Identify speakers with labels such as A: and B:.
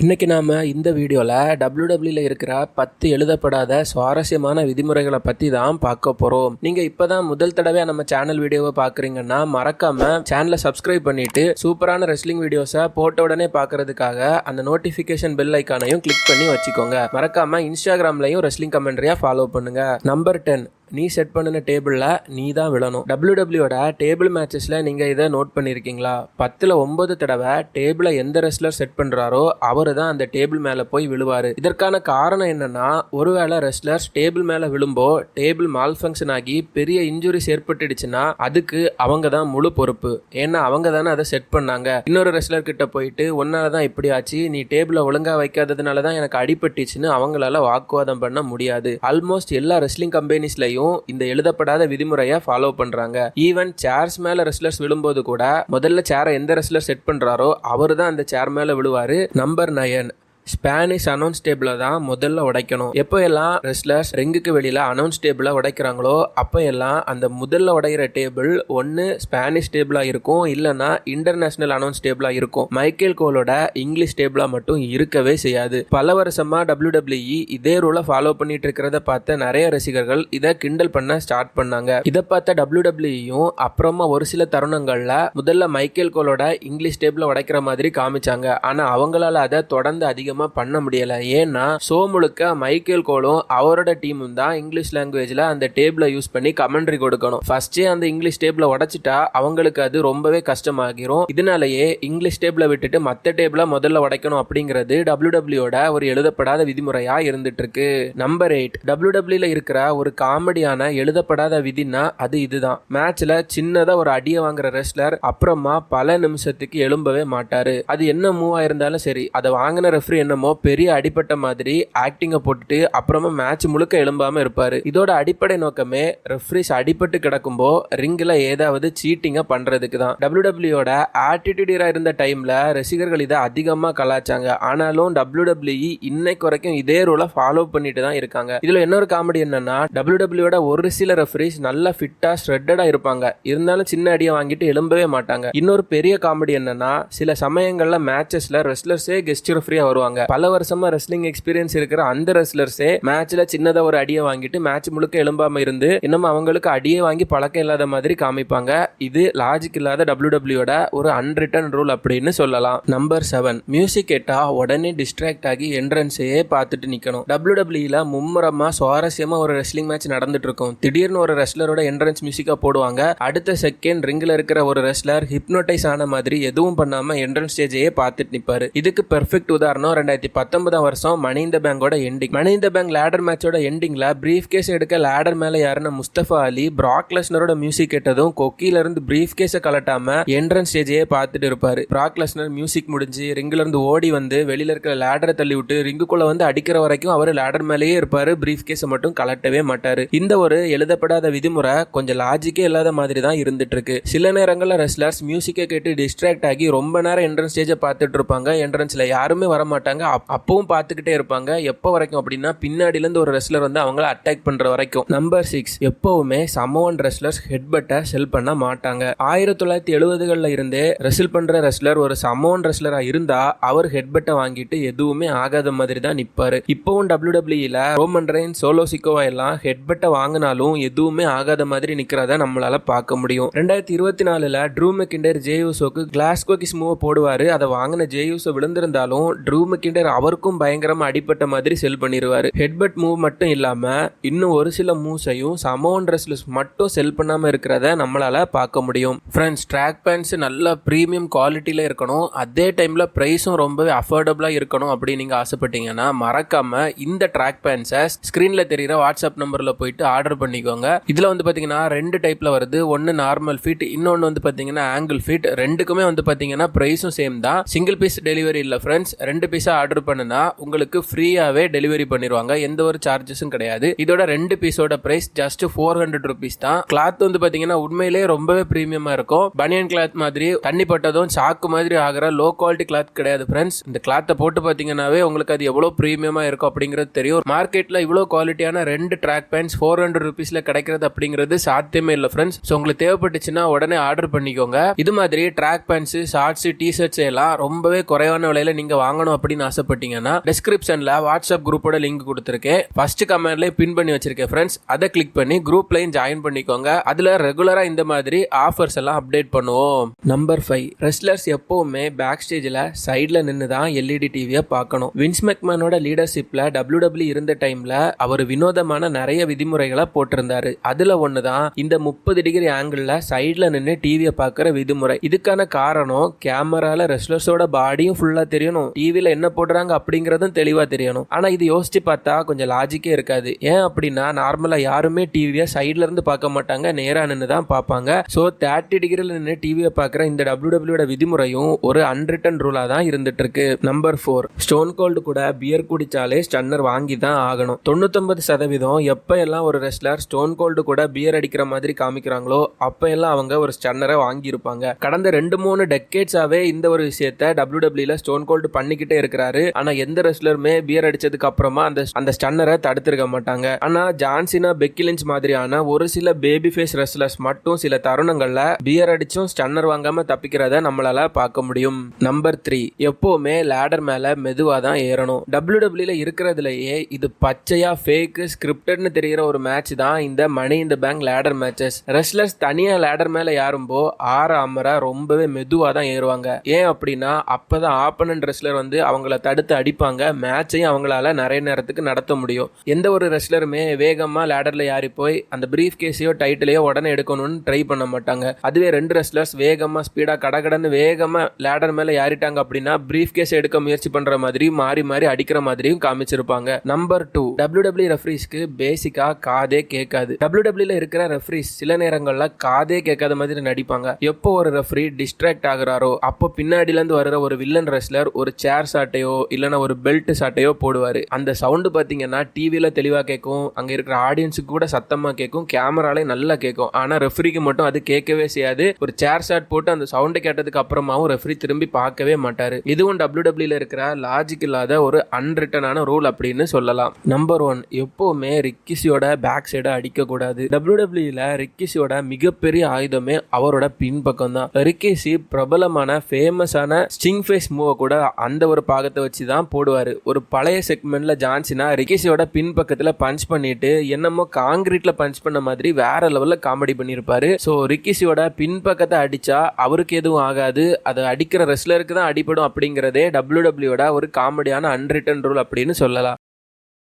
A: இன்றைக்கி நாம் இந்த வீடியோவில் டபிள்யூடபிள்யூல இருக்கிற பத்து எழுதப்படாத சுவாரஸ்யமான விதிமுறைகளை பற்றி தான் பார்க்க போகிறோம் நீங்கள் இப்போ தான் முதல் தடவை நம்ம சேனல் வீடியோவை பார்க்குறீங்கன்னா மறக்காம சேனலை சப்ஸ்கிரைப் பண்ணிவிட்டு சூப்பரான ரெஸ்லிங் வீடியோஸை போட்ட உடனே பார்க்கறதுக்காக அந்த நோட்டிஃபிகேஷன் பெல் ஐக்கானையும் கிளிக் பண்ணி வச்சுக்கோங்க. மறக்காமல் இன்ஸ்டாகிராம்லையும் ரெஸ்லிங் கமெண்ட்ரியாக ஃபாலோ பண்ணுங்கள் நம்பர் டென் நீ செட் பண்ணின டேபிளில் நீ தான் விழணும் டபிள்யூடபிள்யூட டேபிள் மேட்சஸில் நீங்கள் இதை நோட் பண்ணியிருக்கீங்களா பத்தில் ஒன்பது தடவை டேபிளை எந்த ரெஸ்லர் செட் பண்ணுறாரோ அவர் தான் அந்த டேபிள் மேலே போய் விழுவார். இதற்கான காரணம் என்னென்னா ஒருவேளை ரெஸ்லர்ஸ் டேபிள் மேலே விழும்போ டேபிள் மால் ஃபங்க்ஷன் ஆகி பெரிய இன்ஜுரிஸ் ஏற்பட்டுடுச்சுன்னா அதுக்கு அவங்க தான் முழு பொறுப்பு. ஏன்னா அவங்க தானே அதை செட் பண்ணாங்க. இன்னொரு ரெஸ்லர் கிட்ட போயிட்டு உன்னால தான் இப்படி ஆச்சு நீ டேபிளை ஒழுங்கா வைக்காததுனால தான் எனக்கு அடிபட்டுச்சுன்னு அவங்களால வாக்குவாதம் பண்ண முடியாது. ஆல்மோஸ்ட் எல்லா ரெஸ்லிங் கம்பெனிஸ்லையும் இந்த எழுதப்படாத விதிமுறையை ஃபாலோ பண்றாங்க. ஈவன் சேர்ஸ் மேல ரெஸ்லர்ஸ் விழும்போது கூட முதல்ல சேரை எந்த ரெஸ்லர் செட் பண்றாரோ அவர் தான் அந்த சேர் மேல விழுவாரு. நம்பர் நயன் ஸ்பானிஷ் அனௌன்ஸ் டேபிளை தான் முதல்ல உடைக்கணும். எப்போ எல்லாம் ரெஸ்லர்ஸ் ரிங்குக்கு வெளியில் அனௌன்ஸ் டேபிளை உடைக்கிறாங்களோ அப்போ எல்லாம் அந்த முதல்ல உடைகிற டேபிள் ஒன்று ஸ்பானிஷ் டேபிளாக இருக்கும் இல்லைன்னா இன்டர்நேஷனல் அனௌன்ஸ் டேபிளாக இருக்கும். மைக்கேல் கோலோட இங்கிலீஷ் டேபிளாக மட்டும் இருக்கவே செய்யாது. பல வருஷமாக டபிள்யூடபிள்யூஇ இதே ரூலை ஃபாலோ பண்ணிட்டு இருக்கிறத பார்த்த நிறைய ரசிகர்கள் இதை கிண்டல் பண்ண ஸ்டார்ட் பண்ணாங்க. இதை பார்த்த டபிள்யூடபிள்யூயும் அப்புறமா ஒரு சில தருணங்களில் முதல்ல மைக்கேல் கோலோட இங்கிலீஷ் டேபிளை உடைக்கிற மாதிரி காமிச்சாங்க. ஆனால் அவங்களால அதை தொடர்ந்து அதிகமாக பண்ண முடியல. ஏன்னா ஷோ முழுக்க மைக்கேல் கோலும் அவரோட டீமும் தான் இங்கிலீஷ் லாங்குவேஜில் அந்த டேபிளை யூஸ் பண்ணி கமெண்ட்ரி கொடுக்கணும். ஃபர்ஸ்டே அந்த இங்கிலீஷ் டேபிளை உடைச்சிட்டா அவங்களுக்கு அது ரொம்பவே கஷ்டமாகிரும். இதனாலேயே இங்கிலீஷ் டேபிளை விட்டுட்டு மற்ற டேபிளை முதல்ல உடைக்கணும் அப்படிங்கிறது டபிள்யூடபிள்யூட ஒரு எழுதப்படாத விதிமுறையா இருந்துட்டு இருக்கு நம்பர் எயிட் டபிள்யூடபிள்யூல இருக்கிற ஒரு காமெடியான எழுதப்படாத விதினா அது இதுதான். மேட்ச்ல சின்னதா ஒரு அடியை வாங்குற ரெஸ்லர் அப்புறமா பல நிமிஷத்துக்கு எழும்பவே மாட்டாரு. அது என்ன மூவ் ஆயிருந்தாலும் சரி அதை வாங்கின ரெஃப்ரி என்னமோ பெரிய அடிப்பட்ட மாதிரி ஆக்டிங்கை போட்டுட்டு அப்புறமா மேட்ச் முழுக்க எழும்பாம இருப்பாரு. இதோட அடிப்படை நோக்கமே ரெஃப்ரிஸ் அடிபட்டு கிடக்கும்போ ரிங்கில் ஏதாவது சீட்டிங்கை பண்றதுக்கு தான். டபிள்யூடபிள்யூட ஆட்டிடியூடா இருந்த டைம்ல ரசிகர்கள் இதை அதிகமாக கலாச்சாங்க. ஆனாலும் டபிள்யூடபிள்யூஇ இன்னைக்கு வரைக்கும் இதே ரூலை ஃபாலோ பண்ணிட்டு தான் இருக்காங்க. இதுல இன்னொரு காமெடி என்னன்னா டபிள்யூடபிள்யூட ஒரு சில ரெஃப்ரிஸ் நல்லா ஃபிட்டா ஸ்ட்ரெட்டடா இருப்பாங்க. இருந்தாலும் சின்ன அடியை வாங்கிட்டு எழும்பவே மாட்டாங்க. இன்னொரு பெரிய காமெடி என்னன்னா சில சமயங்கள்ல மேட்சஸ்ல ரெஸ்லர்ஸே கெஸ்ட் ரெஃப்ரியா வருவாங்க. பல வருஷமா ரெஸ்லிங் எக்ஸ்பீரியன்ஸ் இருக்கிற அந்த ரெஸ்லர்ஸே மேட்ச்ல சின்னதா ஒரு அடியை வாங்கிட்டு மேட்ச் முழுக்க எழும்பாம இருந்து இன்னும் அவங்களுக்கு அடியை வாங்கி பழக்கம் இல்லாத மாதிரி காமிப்பாங்க. இது லாஜிக் இல்லாத டபிள்யூடபிள்யூட ஒரு அன்ரிட்டன் ரூல் அப்படின்னு சொல்லலாம். நம்பர் செவன் மியூசிக் கேட்டா உடனே டிஸ்ட்ராக்ட் ஆகி என்ட்ரன்ஸையே பார்த்துட்டு நிக்கணும். டபிள்யூடபிள்யூல மும்முரமா சுவாரஸ்யமா ஒரு ரெஸ்லிங் மேட்ச் நடந்துட்டு இருக்கும். திடீர்னு ஒரு ரெஸ்லரோட என்ட்ரன்ஸ் மியூசிக்கா போடுவாங்க. அடுத்த செகண்ட் ரிங்ல இருக்கிற ஒரு ரெஸ்லர் ஹிப்னோட்டைஸ் ஆன மாதிரி எதுவும் பண்ணாம என்ட்ரன்ஸ் ஸ்டேஜையே பார்த்துட்டு நிப்பாரு. இதுக்கு பெர்ஃபெக்ட் உதாரணம் ரெண்டாயிரத்தி பத்தொன்பதாம் வருஷம் மணிந்த பேங்கோட எண்டிங் மணிந்த பேங்க் லேடர் மேட்சோட எண்டிங்ல பிரீஃப் கேஸ் எடுக்க லேடர் மேல யாருன்னா முஸ்தபா அலி பிராக் லெஸ்னரோட மியூசிக் கேட்டதும் கொக்கில இருந்து பிரீஃப் கேஸை கலட்டாம என்ட்ரன்ஸ் ஸ்டேஜையே பார்த்துட்டு இருப்பாரு. பிராக் லெஸ்னர் மியூசிக் முடிஞ்சு ரிங்ல இருந்து ஓடி வந்து வெளியில இருக்கிற லேடரை தள்ளி விட்டு ரிங்குக்குள்ள வந்து அடிக்கிற வரைக்கும் அவர் லேடர் மேலேயே இருப்பாரு. பிரீஃப் கேஸை மட்டும் கலட்டவே மாட்டாரு. இந்த ஒரு எழுதப்படாத விதிமுறை கொஞ்சம் லாஜிக்கே இல்லாத மாதிரி தான் இருந்துட்டு இருக்கு. சில நேரங்களில் ரெஸ்லர்ஸ் மியூசிக்கை கேட்டு டிஸ்ட்ராக்ட் ஆகி ரொம்ப நேரம் என்ட்ரன்ஸ் ஸ்டேஜை பார்த்துட்டு இருப்பாங்க. என்ட்ரன்ஸ்ல யாருமே வர மாட்டாங்க. அப்பவும் பார்த்துக்கிட்டே இருப்பாங்க. எப்போ வரைக்கும் அப்படின்னா பின்னாடிலேருந்து ஒரு ரெஸ்லர் வந்து அவங்கள அட்டாக் பண்ற வரைக்கும். நம்பர் சிக்ஸ் எப்பவுமே சமோன் ரெஸ்லர்ஸ் ஹெட்பட்டை செல் பண்ண மாட்டாங்க. ஆயிரத்தி தொள்ளாயிரத்தி எழுபதுகளில் இருந்தே ரெசில் பண்ற ரெஸ்லர் ஒரு சமோன் ரெஸ்லராக இருந்தா அவர் ஹெட்பட்டை வாங்கிட்டு எதுவுமே ஆகாத மாதிரி தான் நிப்பாரு. இப்பவும் டபிள்யூடபிள்யூல ரோமன் ரெயின் சோலோ சிக்கோவா எல்லாம் ஹெட்பட்டை வாங்கினாலும் எதுவுமே ஆகாத மாதிரி நிக்கிறத நம்மளால பார்க்க முடியும். ரெண்டாயிரத்தி இருபத்தி நாலுல ட்ரூ மெக்கிண்டர் ஜேயூசோக்கு கிளாஸ்கோ கிஸ் போடுவார் போடுவாரு. அதை வாங்கின ஜேயூசோ விழுந்திருந்தாலும் ட்ரூ மெக்கிண்டர் அவருக்கும் பயங்கரமாக அடிப்பட்ட மாதிரி செல் பண்ணிடுவாரு ஹெட்பட் மூவ் மட்டும் இல்லாமல் இன்னும் ஒரு சில மூவ்ஸையும் சமோன் ரெஸ்லர்ஸ் மட்டும் செல் பண்ணாமல் இருக்கிறத நம்மளால பார்க்க முடியும். ஃப்ரெண்ட்ஸ் ட்ராக் பேண்ட்ஸ் நல்ல ப்ரீமியம் குவாலிட்டியில இருக்கணும். அதே டைமில் ப்ரைஸும் ரொம்பவே அஃபோர்டபுளாக இருக்கணும் அப்படின்னு நீங்கள் ஆசைப்பட்டீங்கன்னா மறக்காமல் இந்த ட்ராக் பேண்ட்ஸை ஸ்க்ரீனில் தெரிகிற வாட்ஸ்அப் நம்பரில் போயிட்டு ஆர்டர் பண்ணிக்கோங்க. இதில் வந்து பார்த்தீங்கன்னா ரெண்டு டைப்பில் வருது. ஒன்னு நார்மல் ஃபிட் இன்னொன்னு வந்து பார்த்தீங்கன்னா ஆங்கிள் ஃபிட் ரெண்டுக்குமே வந்து பார்த்தீங்கன்னா ப்ரைஸும் சேம் தான். சிங்கிள் பீஸ் டெலிவரி இல்லை ஃப்ரெண்ட்ஸ் ரெண்டு பீஸ் ஆர்டர் பண்ணுனா உங்களுக்கு ஃப்ரீயாவே டெலிவரி பண்ணிடுவாங்க எந்த ஒரு சார்ஜஸும் கிடையாது. இதோட ரெண்டு பீஸோட price just four hundred rupees தான். கிளாத் வந்து பாத்தீங்கன்னா உண்மையிலேயே ரொம்பவே பிரீமியமா இருக்கும். பனியன் கிளாத் மாதிரி தண்ணி பட்டதும் சாக்கு மாதிரி ஆகிற லோ குவாலிட்டி கிளாத் கிடையாது ஃப்ரெண்ட்ஸ் இந்த கிளாத்தை போட்டு பாத்தீங்கன்னாவே உங்களுக்கு அது எவ்வளவு பிரீமியமா இருக்கும் அப்படிங்கிறது தெரியும். மார்க்கெட்ல இவ்வளவு குவாலிட்டியான ரெண்டு ட்ராக் பேண்ட்ஸ் ஃபோர் ஹண்ட்ரட் ருபீஸ்ல கிடைக்கிறது அப்படிங்கிறது சாத்தியமே இல்லை ஃப்ரெண்ட்ஸ் ஸோ உங்களுக்கு தேவைப்பட்டுச்சுன்னா உடனே ஆர்டர் பண்ணிக்கோங்க. இது மாதிரி ட்ராக் பேண்ட்ஸ் ஷார்ட்ஸ் டிஷர்ட்ஸ் எல்லாம் ரொம்பவே குறைவான விலையில நீங்க வாங்கணும் அப்படின்னு அப்படின்னு ஆசைப்பட்டீங்கன்னா டிஸ்கிரிப்ஷனில் வாட்ஸ்அப் குரூப்போட லிங்க் கொடுத்துருக்கேன். ஃபர்ஸ்ட் கமெண்ட்லேயே பின் பண்ணி வச்சிருக்கேன் ஃப்ரெண்ட்ஸ் அதை கிளிக் பண்ணி குரூப்லையும் ஜாயின் பண்ணிக்கோங்க. அதில் ரெகுலராக இந்த மாதிரி ஆஃபர்ஸ் எல்லாம் அப்டேட் பண்ணுவோம். நம்பர் ஃபைவ் ரெஸ்லர்ஸ் எப்போவுமே பேக் ஸ்டேஜில் சைடில் நின்று தான் எல்இடி டிவியை பார்க்கணும். வின்ஸ் மெக்மேனோட லீடர்ஷிப்பில் டபிள்யூ டபிள்யூ இருந்த டைமில் அவர் வினோதமான நிறைய விதிமுறைகளை போட்டிருந்தாரு. அதில் ஒன்று தான் இந்த முப்பது டிகிரி ஆங்கிளில் சைடில் நின்று டிவியை பார்க்குற விதிமுறை. இதுக்கான காரணம் கேமரால ரெஸ்லர்ஸோட பாடியும் ஃபுல்லாக தெரியணும். டிவியில் என்ன போடுறாங்க அப்படிங்கிறதும் தெளிவாக தெரியணும். ஆனால் இது யோசிச்சு பார்த்தா கொஞ்சம் லாஜிக்கே இருக்காது. ஏன் அப்படின்னா நார்மலாக யாருமே டிவியை சைடில் இருந்து பார்க்க மாட்டாங்க. நேராக நின்று தான் பார்ப்பாங்க. ஸோ தேர்ட்டி டிகிரியில் நின்று டிவியை பார்க்குற இந்த டபிள்யூ டபிள்யூட விதிமுறையும் ஒரு அன்ரிட்டன் ரூலாக தான் இருந்துட்டு இருக்கு நம்பர் ஃபோர் ஸ்டோன் கோல்டு கூட பியர் குடிச்சாலே ஸ்டன்னர் வாங்கி தான் ஆகணும். தொண்ணூத்தொன்பது சதவீதம் எப்போ எல்லாம் ஒரு ரெஸ்லர் ஸ்டோன் கோல்டு கூட பியர் அடிக்கிற மாதிரி காமிக்கிறாங்களோ அப்போ எல்லாம் அவங்க ஒரு ஸ்டன்னரை வாங்கியிருப்பாங்க. கடந்த ரெண்டு மூணு டெக்கேட்ஸாவே இந்த ஒரு விஷயத்த டபிள்யூ டபிள்யூல ஸ்டோன் கோல்டு பண்ணிக்கிட்டே இருக்கிறாரு ஆனா எந்த ரெஸ்லருமே பியர் அடிச்சதுக்கு அப்புறமா அந்த அந்த ஸ்டன்னரை தடுத்திருக்க மாட்டாங்க. ஆனா ஜான்சினா பெக்கிலின்ஸ் மாதிரியான ஒரு சில பேபி ஃபேஸ் ரெஸ்லர்ஸ் மட்டும் சில தருணங்கள்ல பியர் அடிச்சும் ஸ்டன்னர் வாங்காம தப்பிக்கிறத நம்மளால பார்க்க முடியும். நம்பர் த்ரீ எப்பவுமே லேடர் மேல மெதுவா தான் ஏறணும். டபிள்யூ டபிள்யூல இருக்கிறதுலயே இது பச்சையா ஃபேக்கு ஸ்கிரிப்டட்னு தெரிகிற ஒரு மேட்ச் தான் இந்த மணி இந்த பேங்க் லேடர் மேட்சஸ் ரெஸ்லர்ஸ் தனியா லேடர் மேல ஏறும்போ ஆற அமர ரொம்பவே மெதுவா தான் ஏறுவாங்க. ஏன் அப்படின்னா அப்பதான் ஆப்பனன்ட் ரெஸ்லர் வந்து அவங்கள தடுத்து அடிப்பாங்க. மேட்சையும் அவங்களால நிறைய நேரத்துக்கு நடத்த முடியும். எந்த ஒரு ரெஸ்லருமே வேகமாக லேடரில் ஏறி போய் அந்த பிரீஃப் கேஸையோ டைட்டிலையோ உடனே எடுக்கணும்னு ட்ரை பண்ண மாட்டாங்க. அதுவே ரெண்டு ரெஸ்லர்ஸ் வேகமாக ஸ்பீடாக கடகடன்னு வேகமாக லேடர் மேலே யாரிட்டாங்க அப்படின்னா பிரீஃப் கேஸ் எடுக்க முயற்சி பண்ணுற மாதிரியும் மாறி மாறி அடிக்கிற மாதிரியும் காமிச்சிருப்பாங்க. நம்பர் டூ டபிள்யூ டபிள்யூ ரெஃப்ரீஸ்க்கு பேசிக்காக காதே கேட்காது. டபிள்யூ டபிள்யூல இருக்கிற ரெஃப்ரீஸ் சில நேரங்களில் காதே கேட்காத மாதிரி நடிப்பாங்க. எப்போ ஒரு ரெஃப்ரி டிஸ்ட்ராக்ட் ஆகுறாரோ அப்போ பின்னாடிலேருந்து வர்ற ஒரு வில்லன் ரெஸ்லர் ஒரு சேர் சட்டையோ இல்லைன்னா ஒரு பெல்ட் சாட்டையோ போடுவார். அந்த சவுண்டு பார்த்தீங்கன்னா டிவியில் தெளிவாக கேட்கும் அங்கே இருக்கிற ஆடியன்ஸுக்கு கூட சத்தமாக கேட்கும் கேமராலே நல்லா கேட்கும் ஆனா ரெஃப்ரிக்கு மட்டும் அது கேட்கவே செய்யாது. ஒரு சேர் ஷாட் போட்டு அந்த சவுண்டை கேட்டதுக்கு அப்புறமாவும் ரெஃப்ரி திரும்பி பார்க்கவே மாட்டார். இதுவும் டபிள்யூ டபிள்யூல இருக்கிற லாஜிக் இல்லாத ஒரு அன்ரிட்டனான ரூல் அப்படின்னு சொல்லலாம். நம்பர் ஒன் எப்போவுமே ரிக்கிஸியோட பேக் சைடை அடிக்கக்கூடாது. டபிள்யூ டபிள்யூல ரிக்கிஸியோட மிகப்பெரிய ஆயுதமே அவரோட பின்பக்கம் தான் ரிக்கிஸி பிரபலமான ஃபேமஸான ஸ்டிங் ஃபேஸ் மூவை கூட அந்த ஒரு பாகத்தை வச்சு தான் போடுவார். ஒரு பழைய செக்மெண்ட்டில் ஜான்சினா ரிகேஷியோட பின்பக்கத்தில் பஞ்ச் பண்ணிட்டு என்னமோ காங்கிரீட்டில் பஞ்ச் பண்ண மாதிரி வேற லெவலில் காமெடி பண்ணியிருப்பாரு ஸோ ரிக்கிஸியோட பின்பக்கத்தை அடித்தா அவருக்கு எதுவும் ஆகாது. அதை அடிக்கிற ரெஸ்லருக்கு தான் அடிபடும் அப்படிங்கிறதே டபிள்யூ டபிள்யூட ஒரு காமெடியான அன்ரிட்டன் ரூல் அப்படின்னு சொல்லலாம்.